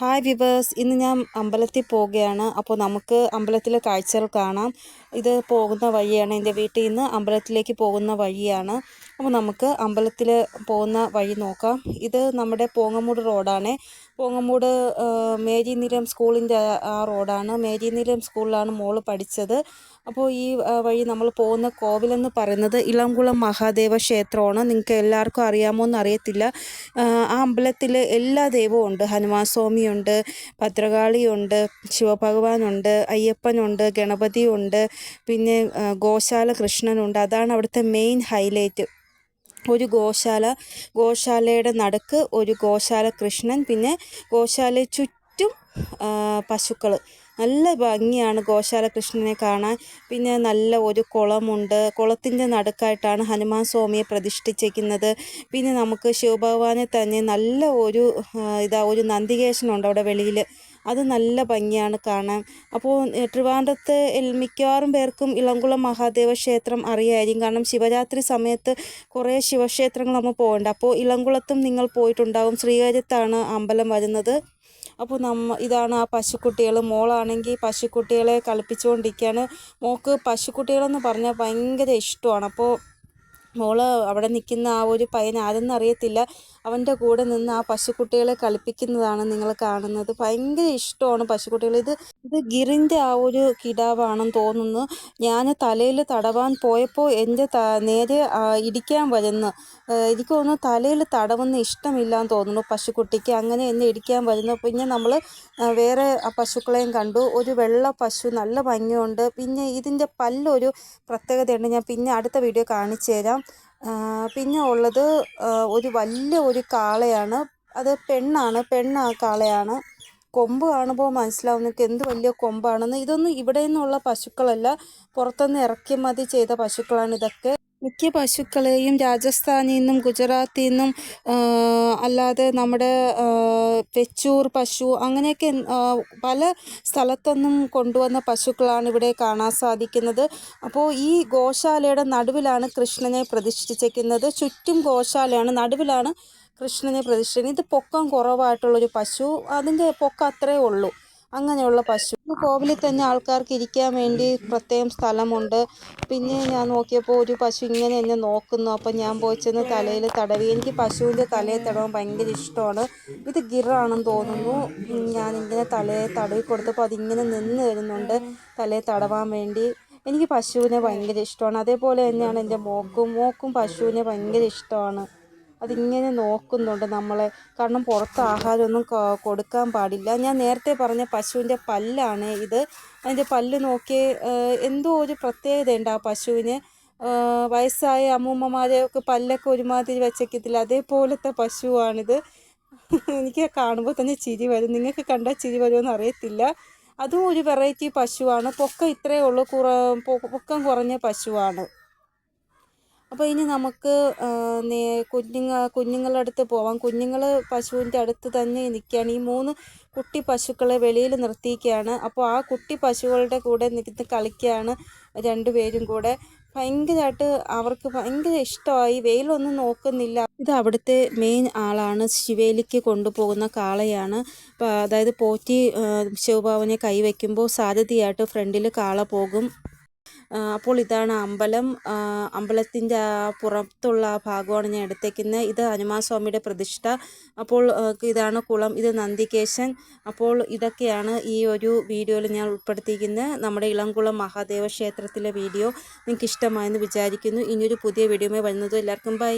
Hi viewers ഇന്ന് ഞാൻ അമ്പലത്തിൽ പോവുകയാണ്. അപ്പോൾ നമുക്ക് അമ്പലത്തിലെ കാഴ്ചകൾ കാണാം. ഇത് പോകുന്ന വഴിയാണ്. എന്റെ വീട്ടിൽ നിന്ന് അമ്പലത്തിലേക്ക് പോകുന്ന വഴിയാണ്. അപ്പോൾ നമുക്ക് അമ്പലത്തിൽ പോകുന്ന വഴി നോക്കാം. ഇത് നമ്മുടെ പോങ്ങമൂട് റോഡാണ്. പോങ്ങമൂട് മേരി നിലം സ്കൂളിന്റെ ആ റോഡാണ്. മേരി നിലം സ്കൂളിലാണ് മോൾ പഠിച്ചത്. അപ്പോൾ ഈ വഴി നമ്മൾ പോകുന്ന കോവിലെന്ന് പറയുന്നത് ഇളംകുളം മഹാദേവ ക്ഷേത്രമാണ്. നിങ്ങൾക്ക് എല്ലാവർക്കും അറിയാമോ എന്ന് അറിയത്തില്ല ആ, അമ്പലത്തിൽ എല്ലാ ദൈവവും ഉണ്ട്. ഹനുമാൻ സ്വാമിയുണ്ട് ഭദ്രകാളിയുണ്ട് ശിവഭഗവാനുണ്ട് അയ്യപ്പനുണ്ട് ഗണപതിയുണ്ട് പിന്നെ ഗോശാല കൃഷ്ണനുണ്ട് അതാണ് അവിടുത്തെ മെയിൻ ഹൈലൈറ്റ് ഒരു ഗോശാല ഗോശാലയുടെ നടുക്ക് ഒരു ഗോശാല കൃഷ്ണൻ പിന്നെ ഗോശാല ചുറ്റും പശുക്കൾ നല്ല ഭംഗിയാണ് ഗോശാല കൃഷ്ണനെ കാണാൻ. പിന്നെ നല്ല ഒരു കുളമുണ്ട്. കുളത്തിന്റെ നടുക്കായിട്ടാണ് ഹനുമാൻ സ്വാമിയെ പ്രതിഷ്ഠിച്ചിരിക്കുന്നത്. പിന്നെ നമുക്ക് ശിവഭഗവാനെ തന്നെ നല്ല ഒരു ഇതാ ഒരു നന്ദികേശനുണ്ട് അവിടെ വെളിയിൽ അത് നല്ല ഭംഗിയാണ് കാണാൻ. അപ്പോൾ ട്രിവാൻഡ്രത്ത് മിക്കവാറും പേർക്കും ഇളംകുളം മഹാദേവ ക്ഷേത്രം അറിയായിരിക്കും. കാരണം ശിവരാത്രി സമയത്ത് കുറേ ശിവക്ഷേത്രങ്ങൾ നമ്മൾ പോകേണ്ട. അപ്പോൾ ഇളംകുളത്തും നിങ്ങൾ പോയിട്ടുണ്ടാകും ശ്രീകാര്യത്താണ് അമ്പലം വരുന്നത്. അപ്പോൾ നമ്മ ഇതാണ് ആ പശുക്കുട്ടികൾ മോളാണെങ്കിൽ പശുക്കുട്ടികളെ കളിപ്പിച്ചുകൊണ്ടിരിക്കുകയാണ് മോൾക്ക് പശുക്കുട്ടികളെന്ന് പറഞ്ഞാൽ ഭയങ്കര ഇഷ്ടമാണ്. അപ്പോൾ മോൾ അവിടെ നിൽക്കുന്ന ആ ഒരു പയ്യൻ ആരെന്ന് അറിയത്തില്ല അവന്റെ കൂടെ നിന്ന് ആ പശുക്കുട്ടികളെ കളിപ്പിക്കുന്നതാണ് നിങ്ങൾ കാണുന്നത്. ഭയങ്കര ഇഷ്ടമാണ് പശുക്കുട്ടികൾ ഇത് ഇത് ഗിറിന്റെ ആ ഒരു കിടാവാണെന്ന് തോന്നുന്നു. ഞാൻ തലയിൽ തടവാൻ പോയപ്പോൾ എന്റെ നേരെ ഇടിക്കാൻ വരുന്ന എനിക്ക് തോന്നുന്നു തലയിൽ തടവുന്ന ഇഷ്ടമില്ലാന്ന് തോന്നുന്നു പശുക്കുട്ടിക്ക്. അങ്ങനെ എന്നെ ഇടിക്കാൻ വരുന്നു. പിന്നെ നമ്മൾ വേറെ പശുക്കളെയും കണ്ടു. ഒരു വെള്ള പശു നല്ല ഭംഗിയുണ്ട്. പിന്നെ ഇതിന്റെ പല്ലൊരു പ്രത്യേകതയുണ്ട്. ഞാൻ പിന്നെ അടുത്ത വീഡിയോ കാണിച്ചു തരാം പിന്നെ ഉള്ളത് ഒരു വലിയ ഒരു കാളയാണ്. അത് പെണ്ണാണ്. പെണ്ണ കാളയാണ്. കൊമ്പ് കാണുമ്പോൾ മനസ്സിലാവും എന്ത് വലിയ കൊമ്പാണെന്ന്. ഇതൊന്നും ഇവിടെ നിന്നുള്ള പശുക്കളല്ല. പുറത്തുനിന്ന് ഇറക്കുമതി ചെയ്ത പശുക്കളാണ് ഇതൊക്കെ. മിക്ക പശുക്കളെയും രാജസ്ഥാനിൽ നിന്നും ഗുജറാത്തിൽ നിന്നും അല്ലാതെ നമ്മുടെ വെച്ചൂർ പശു അങ്ങനെയൊക്കെ പല സ്ഥലത്തൊന്നും കൊണ്ടുവന്ന പശുക്കളാണ് ഇവിടെ കാണാൻ സാധിക്കുന്നത്. അപ്പോൾ ഈ ഗോശാലയുടെ നടുവിലാണ് കൃഷ്ണനെ പ്രതിഷ്ഠിച്ചിരിക്കുന്നത്. ചുറ്റും ഗോശാലയാണ്. നടുവിലാണ് കൃഷ്ണനെ പ്രതിഷ്ഠിക്കുന്നത്. ഇത് പൊക്കം കുറവായിട്ടുള്ളൊരു പശു. അതിന്റെ പൊക്കം അത്രേ ഉള്ളൂ. അങ്ങനെയുള്ള പശു. കോവിലിൽ തന്നെ ആൾക്കാർക്ക് ഇരിക്കാൻ വേണ്ടി പ്രത്യേകം സ്ഥലമുണ്ട്. പിന്നെ ഞാൻ നോക്കിയപ്പോൾ ഒരു പശു ഇങ്ങനെ എന്നെ നോക്കുന്നു. അപ്പോൾ ഞാൻ പോയി ചെന്ന് തലയിൽ തടവി. എനിക്ക് പശുവിന്റെ തലയിൽ തടവാൻ ഭയങ്കര ഇഷ്ടമാണ്. ഇത് ഗിറാണെന്ന് തോന്നുന്നു. ഞാൻ ഇങ്ങനെ തലയെ തടവി കൊടുത്തപ്പോൾ അതിങ്ങനെ നിന്ന് വരുന്നുണ്ട് തലയെ തടവാൻ വേണ്ടി. എനിക്ക് പശുവിനെ ഭയങ്കര ഇഷ്ടമാണ്. അതേപോലെ തന്നെയാണ് എന്റെ മോക്കും. മോക്കും പശുവിനെ ഭയങ്കര ഇഷ്ടമാണ്. അതിങ്ങനെ നോക്കുന്നുണ്ട് നമ്മളെ. കാരണം പുറത്ത് ആഹാരമൊന്നും കൊടുക്കാൻ പാടില്ല. ഞാൻ നേരത്തെ പറഞ്ഞ പശുവിന്റെ പല്ലാണ് ഇത്. അതിന്റെ പല്ല് നോക്കി എന്തോ ഒരു പ്രത്യേകതയുണ്ട് ആ പശുവിന്. വയസ്സായ അമ്മൂമ്മമാരെയൊക്കെ പല്ലൊക്കെ ഒരുമാതിരി വെച്ചേക്കത്തില്ല. അതേപോലത്തെ പശുവാണിത്. എനിക്ക് കാണുമ്പോൾ തന്നെ ചിരി വരും. നിങ്ങൾക്ക് കണ്ടാൽ ചിരി വരുമെന്ന് അറിയത്തില്ല. അതും ഒരു വെറൈറ്റി പശുവാണ്. പൊക്കം ഇത്രയേ ഉള്ളൂ. കുറ പൊക്കം കുറഞ്ഞ പശുവാണ്. അപ്പോൾ ഇനി നമുക്ക് കുഞ്ഞുങ്ങ കുഞ്ഞുങ്ങളുടെ അടുത്ത് പോവാം. കുഞ്ഞുങ്ങൾ പശുവിന്റെ അടുത്ത് തന്നെ നിൽക്കുകയാണ്. ഈ മൂന്ന് കുട്ടി പശുക്കളെ വെളിയിൽ നിർത്തിയിരിക്കുകയാണ്. അപ്പോൾ ആ കുട്ടി പശുക്കളുടെ കൂടെ നിൽന്ന് കളിക്കുകയാണ് രണ്ടുപേരും കൂടെ. ഭയങ്കരമായിട്ട് അവർക്ക് ഭയങ്കര ഇഷ്ടമായി. വെയിലൊന്നും നോക്കുന്നില്ല. ഇത് അവിടുത്തെ മെയിൻ ആളാണ്. ശിവേലിക്ക് കൊണ്ടുപോകുന്ന കാളയാണ്. അതായത് പോറ്റി ശിവഭാവനെ കൈവയ്ക്കുമ്പോൾ സാധ്യതയായിട്ട് ഫ്രണ്ടിൽ കാള പോകും. അപ്പോൾ ഇതാണ് അമ്പലം. അമ്പലത്തിന്റെ ആ പുറത്തുള്ള ഭാഗമാണ് ഞാൻ എടുത്തേക്കുന്നത്. ഇത് ഹനുമാൻ സ്വാമിയുടെ പ്രതിഷ്ഠ. അപ്പോൾ ഇതാണ് കുളം. ഇത് നന്ദികേശൻ. അപ്പോൾ ഇതൊക്കെയാണ് ഈ ഒരു വീഡിയോയിൽ ഞാൻ ഉൾപ്പെടുത്തിയിരിക്കുന്നത്. നമ്മുടെ ഇളംകുളം മഹാദേവ ക്ഷേത്രത്തിലെ വീഡിയോ. നിങ്ങൾക്ക് ഇഷ്ടമായെന്ന് വിചാരിക്കുന്നു. ഇനിയൊരു പുതിയ വീഡിയോയുമായി വരുന്നത് എല്ലാവർക്കും ബൈ.